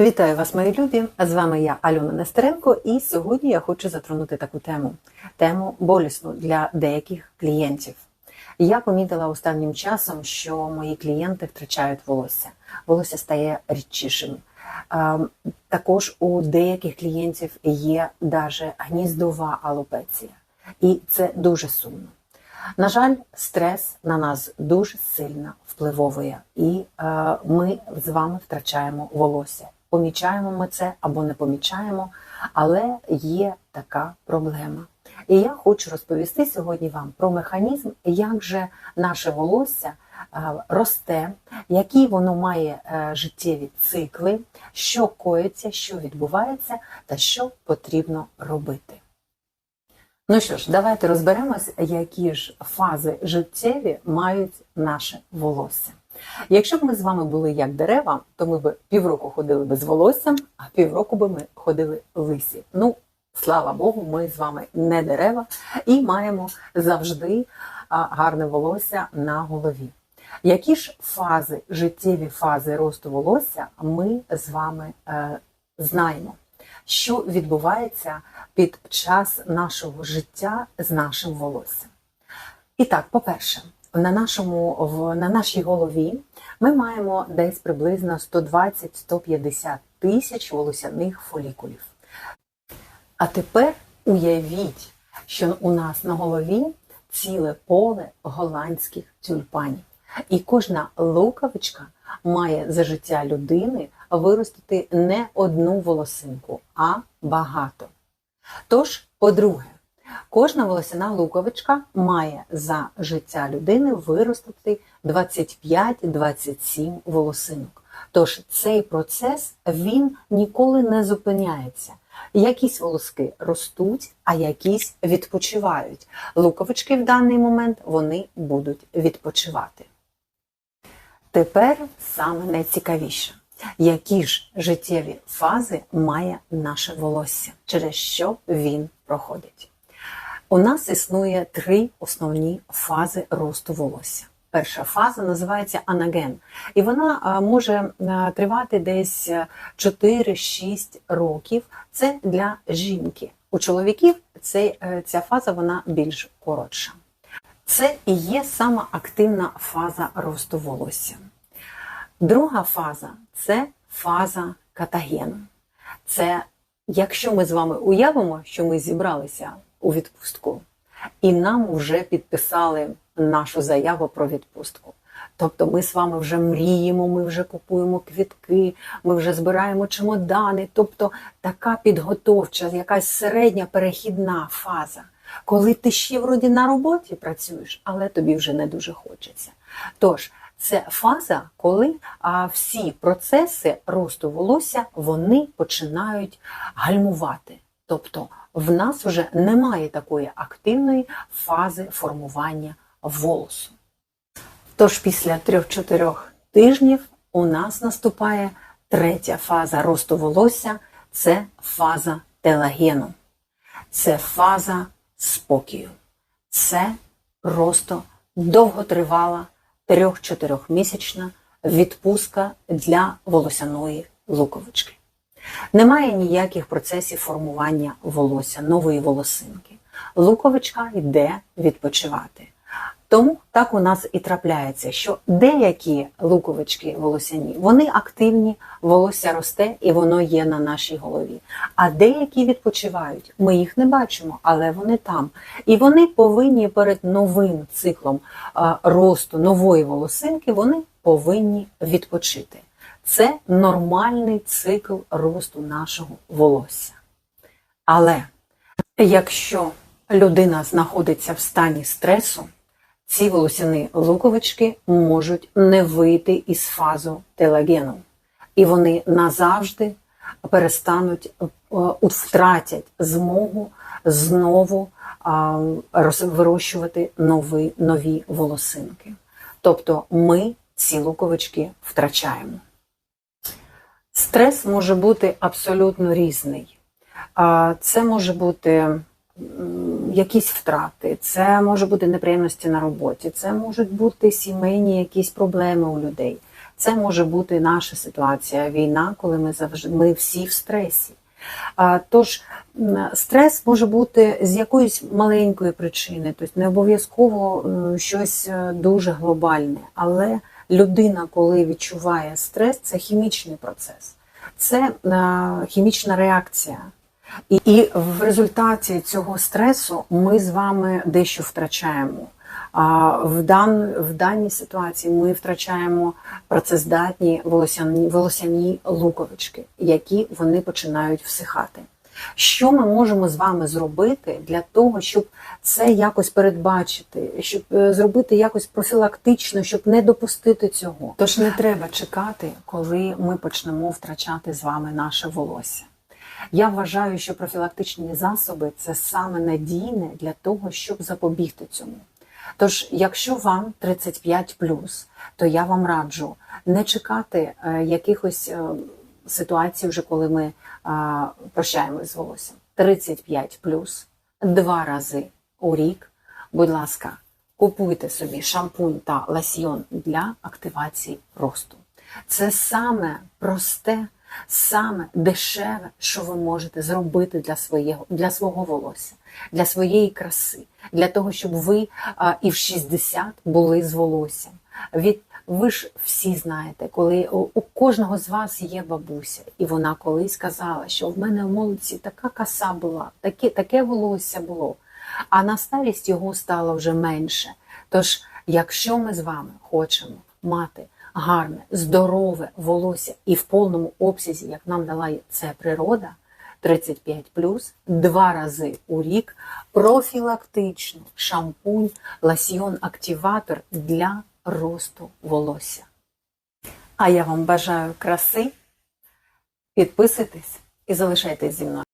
Вітаю вас, мої любі! З вами я, Альона Нестеренко, і сьогодні я хочу затронути таку тему тему болісну для деяких клієнтів. Я помітила останнім часом, що мої клієнти втрачають волосся. Волосся стає рідчішим. Також у деяких клієнтів є даже гніздова алопеція, і це дуже сумно. На жаль, стрес на нас дуже сильно впливовує, і е, ми з вами втрачаємо волосся. Помічаємо ми це або не помічаємо, але є така проблема. І я хочу розповісти сьогодні вам про механізм, як же наше волосся е, росте, які воно має е, життєві цикли, що коїться, що відбувається та що потрібно робити. Ну що ж, давайте розберемось, які ж фази життєві мають наше волосся. Якщо б ми з вами були як дерева, то ми б півроку ходили без волосся, а півроку би ми ходили лисі. Ну, слава Богу, ми з вами не дерева і маємо завжди гарне волосся на голові. Які ж фази, життєві фази росту волосся ми з вами е, знаємо? Що відбувається під час нашого життя з нашим волоссям? І так, по-перше, на, нашому, в, на нашій голові ми маємо десь приблизно 120-150 тисяч волосяних фолікулів. А тепер уявіть, що у нас на голові ціле поле голландських тюльпанів. І кожна лукавичка має за життя людини виростити не одну волосинку, а багато. Тож, по-друге, кожна волосяна луковичка має за життя людини виростити 25-27 волосинок. Тож цей процес він ніколи не зупиняється. Якісь волоски ростуть, а якісь відпочивають. Луковички в даний момент вони будуть відпочивати. Тепер саме найцікавіше, які ж життєві фази має наше волосся, через що він проходить. У нас існує три основні фази росту волосся. Перша фаза називається анаген, і вона може тривати десь 4-6 років. Це для жінки. У чоловіків цей, е, ця фаза вона більш коротша. Це і є сама активна фаза росту волосся. Друга фаза це фаза катагену. Це якщо ми з вами уявимо, що ми зібралися у відпустку, і нам вже підписали нашу заяву про відпустку. Тобто ми з вами вже мріємо, ми вже купуємо квітки, ми вже збираємо чемодани. Тобто така підготовча, якась середня перехідна фаза, коли ти ще вроді на роботі працюєш, але тобі вже не дуже хочеться. Тож, це фаза, коли а, всі процеси росту волосся вони починають гальмувати. Тобто в нас вже немає такої активної фази формування волосу. Тож після 3-4 тижнів у нас наступає третя фаза росту волосся це фаза телагену. Це фаза спокою. Це просто довготривала 3-4-місячна відпустка для волосяної луковички. Немає ніяких процесів формування волосся, нової волосинки. Луковичка йде відпочивати. Тому так у нас і трапляється, що деякі луковички волосяні, вони активні, волосся росте і воно є на нашій голові. А деякі відпочивають. Ми їх не бачимо, але вони там. І вони повинні перед новим циклом росту нової волосинки, вони повинні відпочити. Це нормальний цикл росту нашого волосся. Але якщо людина знаходиться в стані стресу, ці волосяні луковички можуть не вийти із фазу телагену. І вони назавжди перестануть, втратять змогу знову вирощувати нові, нові волосинки. Тобто ми ці луковички втрачаємо. Стрес може бути абсолютно різний. Це може бути якісь втрати, це може бути неприємності на роботі, це можуть бути сімейні якісь проблеми у людей. Це може бути наша ситуація, війна, коли ми завжди ми всі в стресі. Тож стрес може бути з якоїсь маленької причини, тобто не обов'язково щось е, дуже глобальне, але людина, коли відчуває стрес, це хімічний процес, це е, хімічна реакція. І, і в результаті цього стресу ми з вами дещо втрачаємо. В, дан, в даній ситуації ми втрачаємо працездатні волосяні, волосяні луковички, які вони починають всихати. Що ми можемо з вами зробити для того, щоб це якось передбачити, щоб е, зробити якось профілактично, щоб не допустити цього? Тож не треба чекати, коли ми почнемо втрачати з вами наше волосся. Я вважаю, що профілактичні засоби це саме надійне для того, щоб запобігти цьому. Тож, якщо вам 35 то я вам раджу не чекати е, якихось ситуацій, вже коли ми е, прощаємось з волоссям. 35 плюс два рази у рік. Будь ласка, купуйте собі шампунь та лосьйон для активації росту. Це саме просте, саме дешеве, що ви можете зробити для свого, для свого волосся, для своєї краси, для того, щоб ви а, і в 60 були з волоссям. Від ви ж всі знаєте, коли у, кожного з вас є бабуся, і вона колись казала, що в мене в молодці така коса була, таке, таке волосся було, а на старість його стало вже менше. Тож, якщо ми з вами хочемо мати гарне, здорове волосся і в повному обсязі, як нам дала це природа, 35 два рази у рік профілактично шампунь, лосьйон активатор для росту волосся. А я вам бажаю краси. Підписуйтесь і залишайтесь зі мною.